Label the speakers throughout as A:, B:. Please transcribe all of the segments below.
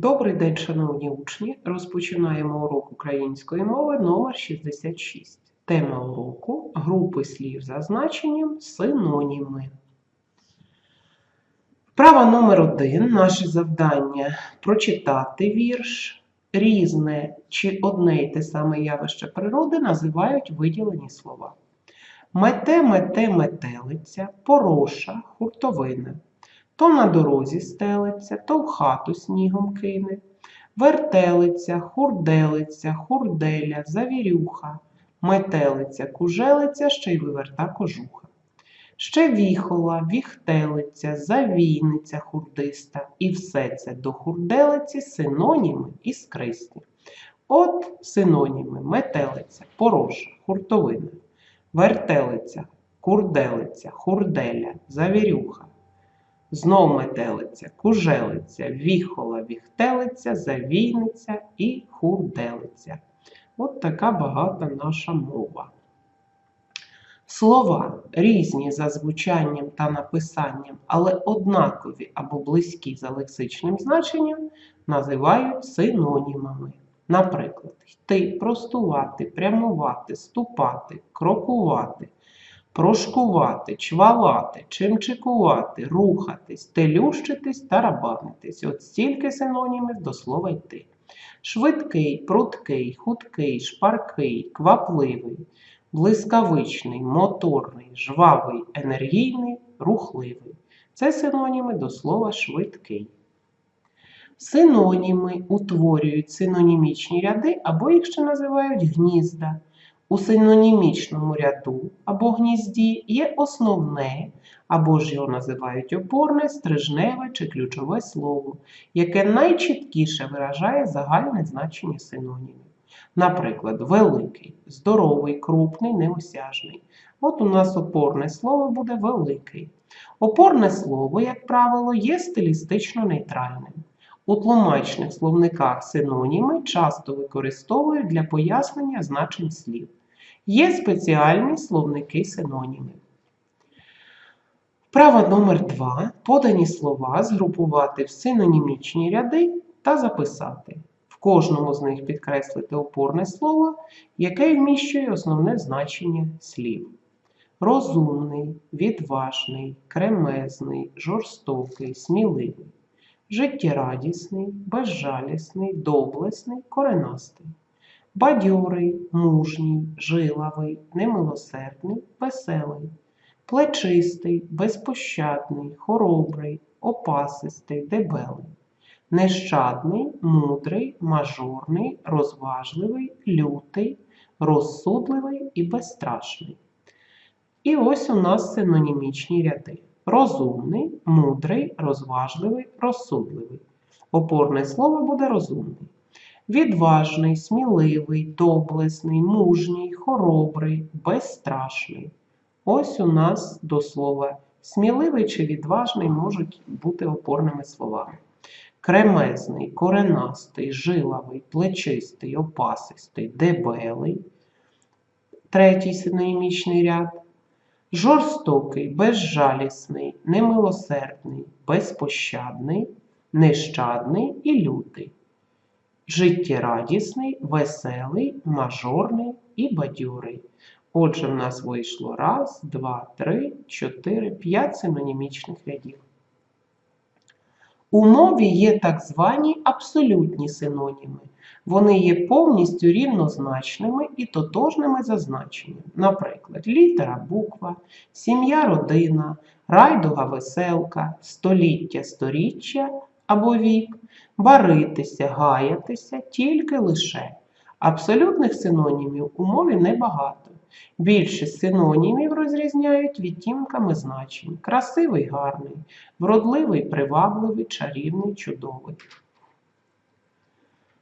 A: Добрий день, шановні учні! Розпочинаємо урок української мови номер 66. Тема уроку групи слів за значенням синоніми. Вправа номер один. Наше завдання прочитати вірш. Різне чи одне й те саме явище природи називають виділені слова. Мете, мете, метелиця, пороша, хуртовина. То на дорозі стелиться, то в хату снігом кине. Вертелиця, хурделиця, хурделя, завірюха, метелиця, кужелиця, ще й виверта кожуха. Ще віхола, віхтелиця, завійниця хурдиста, і все це до хурделиці синоніми іскристі. От синоніми метелиця, пороша, хуртовина, вертелиця, курделиця, хурделя, завірюха. Знов метелиця, кужелиця, віхола, віхтелиця, завійниця і хурделиця. От така багата наша мова. Слова різні за звучанням та написанням, але однакові або близькі за лексичним значенням, називають синонімами. Наприклад, йти, простувати, прямувати, ступати, крокувати прошкувати, чвалати, чимчикувати, рухатись, телющитись, тарабанитись. От стільки синонімів до слова йти. Швидкий, пруткий, хуткий, шпаркий, квапливий, блискавичний, моторний, жвавий, енергійний, рухливий. Це синоніми до слова швидкий. Синоніми утворюють синонімічні ряди або їх ще називають гнізда. У синонімічному ряду або гнізді є основне, або ж його називають опорне, стрижневе чи ключове слово, яке найчіткіше виражає загальне значення синонімів. Наприклад, великий, здоровий, крупний, неосяжний. От у нас опорне слово буде великий. Опорне слово, як правило, є стилістично нейтральним. У тлумачних словниках синоніми часто використовують для пояснення значень слів. Є спеціальні словники синонімів. Вправа номер 2 Подані слова згрупувати в синонімічні ряди та записати. В кожному з них підкреслити опорне слово, яке вміщує основне значення слів. Розумний, відважний, кремезний, жорстокий, сміливий, життєрадісний, безжалісний, доблесний, коренастий бадьорий, мужній, жилавий, немилосердний, веселий, плечистий, безпощадний, хоробрий, опасистий, дебелий, нещадний, мудрий, мажорний, розважливий, лютий, розсудливий і безстрашний. І ось у нас синонімічні ряди. Розумний, мудрий, розважливий, розсудливий. Опорне слово буде розумний відважний, сміливий, доблесний, мужній, хоробрий, безстрашний. Ось у нас до слова сміливий чи відважний можуть бути опорними словами. Кремезний, коренастий, жилавий, плечистий, опасистий, дебелий. Третій синонімічний ряд. Жорстокий, безжалісний, немилосердний, безпощадний, нещадний і лютий життєрадісний, веселий, мажорний і бадьорий. Отже, в нас вийшло раз, два, три, чотири, п'ять синонімічних рядів. У мові є так звані абсолютні синоніми. Вони є повністю рівнозначними і тотожними за значенням. Наприклад, літера буква, сім'я родина, райдуга веселка, століття сторіччя або вік, баритися, гаятися тільки лише. Абсолютних синонімів у мові небагато. Більшість синонімів розрізняють відтінками значень: красивий, гарний, вродливий, привабливий, чарівний, чудовий.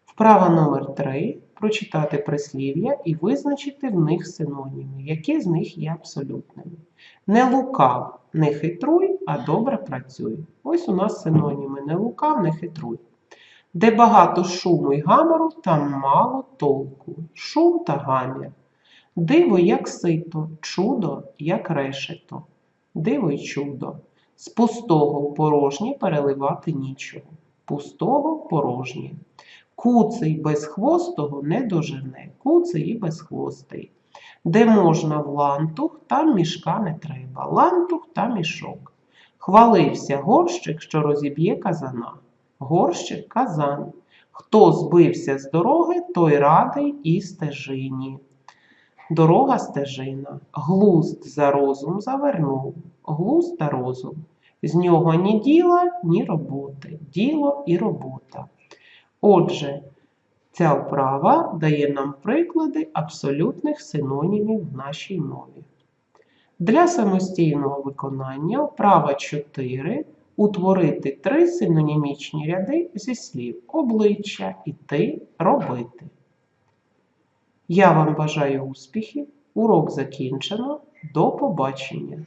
A: Вправа номер 3 прочитати прислів'я і визначити в них синоніми, які з них є абсолютними. Не лукав, не хитруй, а добре працюй. Ось у нас синоніми не лукав, не хитруй. Де багато шуму й гамору, там мало толку. Шум та гамір. Диво, як сито, чудо, як решето. Диво й чудо. З пустого в порожнє переливати нічого. пустого порожнє. Куций без хвостого не дожене, куций і безхвостий. Де можна в лантух, там мішка не треба. Лантух та мішок. Хвалився горщик, що розіб'є казана. Горщик казан. Хто збився з дороги, той радий і стежині. Дорога стежина. Глузд за розум завернув. Глузд та розум. З нього ні діла, ні роботи. Діло і робота. Отже, ця вправа дає нам приклади абсолютних синонімів в нашій мові. Для самостійного виконання вправа 4 утворити три синонімічні ряди зі слів обличчя, іти, робити. Я вам бажаю успіхів. Урок закінчено. До побачення!